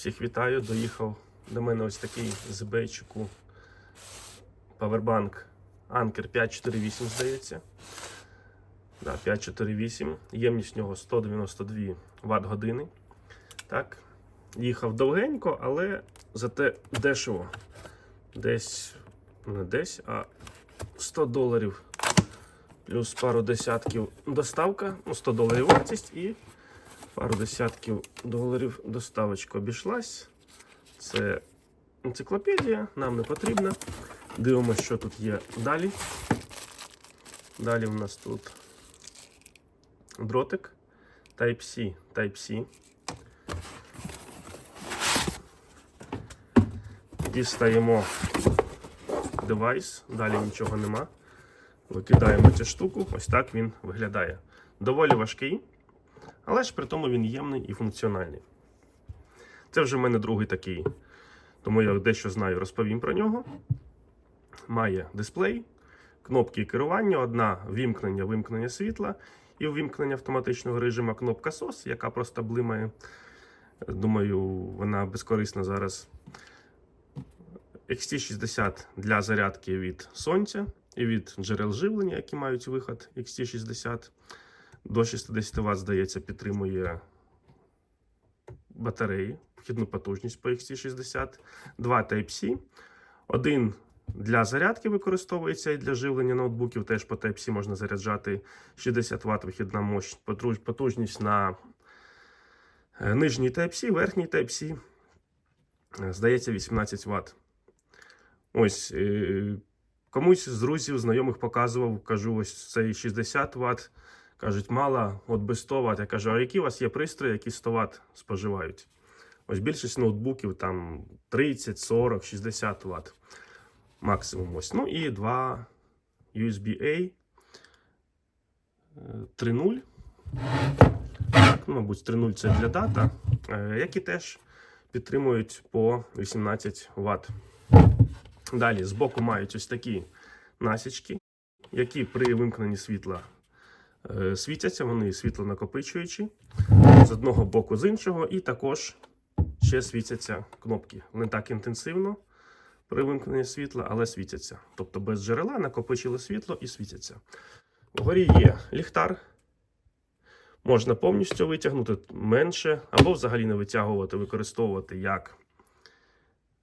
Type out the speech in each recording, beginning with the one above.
Всіх вітаю. Доїхав до мене ось такий з бейчику Powerbank Anker 548, здається. Да, 548. Ємність в нього 192 Вт години. Так. Їхав довгенько, але зате дешево. Десь, не десь, а 100 доларів. Плюс пару десятків доставка, ну 100 доларів вартість і пару десятків доларів доставочка обійшлась. Це енциклопедія, нам не потрібна. Дивимося, що тут є далі. Далі у нас тут дротик Type-C, Type-C. Дістаємо девайс, далі нічого нема. Викидаємо цю штуку, ось так він виглядає. Доволі важкий, але ж при тому він ємний і функціональний. Це вже в мене другий такий, тому я дещо знаю, розповім про нього. Має дисплей, кнопки керування, одна вімкнення, вимкнення світла і вимкнення автоматичного режиму кнопка SOS, яка просто блимає. Думаю, вона безкорисна зараз. XT60 для зарядки від сонця і від джерел живлення, які мають виход XT60. До 60 Вт, здається, підтримує батареї, вхідну потужність по XT60. Два Type-C. Один для зарядки використовується і для живлення ноутбуків. Теж по Type-C можна заряджати 60 Вт вихідна мощ, потуж- потужність на е, нижній Type-C, верхній Type-C. е, Здається, 18 Вт. Ось е, комусь з друзів, знайомих показував, кажу, ось цей 60 Вт. Кажуть, мало, от без 100 Вт. Я кажу, а які у вас є пристрої, які 100 Вт споживають? Ось більшість ноутбуків там 30, 40, 60 Вт максимум. Ось. Ну і два USB-A е, 3.0. Так, ну, мабуть, 3.0 це для дата, е, які теж підтримують по 18 Вт. Далі збоку мають ось такі насічки, які при вимкненні світла е, світяться, вони світлонакопичуючі з одного боку, з іншого, і також ще світяться кнопки. Не так інтенсивно при вимкненні світла, але світяться. Тобто без джерела накопичили світло і світяться. Вгорі є ліхтар. Можна повністю витягнути менше, або взагалі не витягувати, використовувати як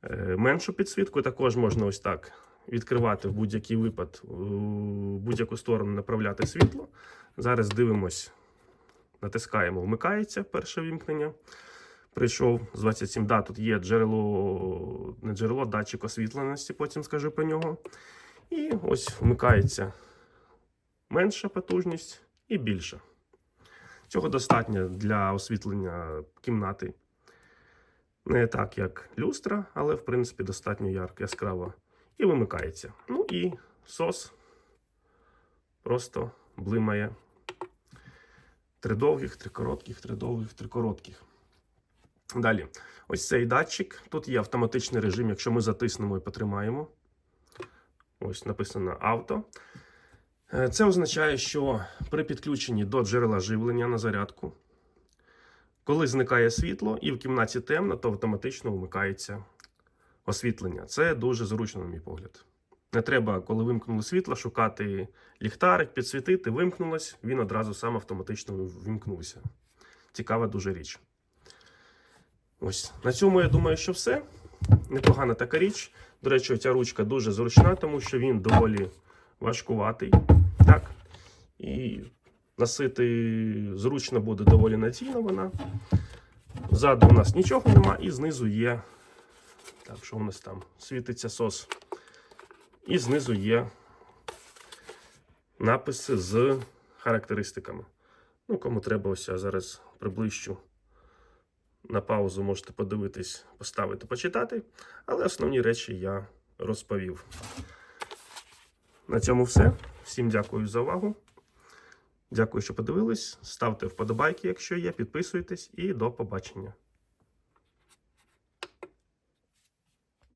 е, меншу підсвітку. Також можна ось так відкривати в будь-який випад, в будь-яку сторону направляти світло. Зараз дивимось, натискаємо, вмикається перше вімкнення. Прийшов з 27. Да, тут є джерело, не джерело, датчик освітленості, потім скажу про нього. І ось вмикається менша потужність і більша. Цього достатньо для освітлення кімнати. Не так, як люстра, але в принципі достатньо ярко, яскраво. І вимикається. Ну і сос просто блимає. Три довгих, три коротких, три довгих, три коротких. Далі, ось цей датчик. Тут є автоматичний режим, якщо ми затиснемо і потримаємо. Ось написано авто. Е, Це означає, що при підключенні до джерела живлення на зарядку, коли зникає світло і в кімнаті темно, то автоматично вмикається освітлення. Це дуже зручно, на мій погляд. Не треба, коли вимкнули світло, шукати ліхтарик, підсвітити, вимкнулось, він одразу сам автоматично вимкнувся. Цікава дуже річ. Ось на цьому я думаю, що все. Непогана така річ. До речі, ця ручка дуже зручна, тому що він доволі важкуватий. Так. І носити зручно буде доволі надійно вона. Ззаду у нас нічого нема, і знизу є. Так, що у нас там? Світиться сос. І знизу є написи з характеристиками. Ну, кому треба, ось я зараз приближчу на паузу можете подивитись, поставити, почитати. Але основні речі я розповів. На цьому все. Всім дякую за увагу. Дякую, що подивились. Ставте вподобайки, якщо є, підписуйтесь і до побачення.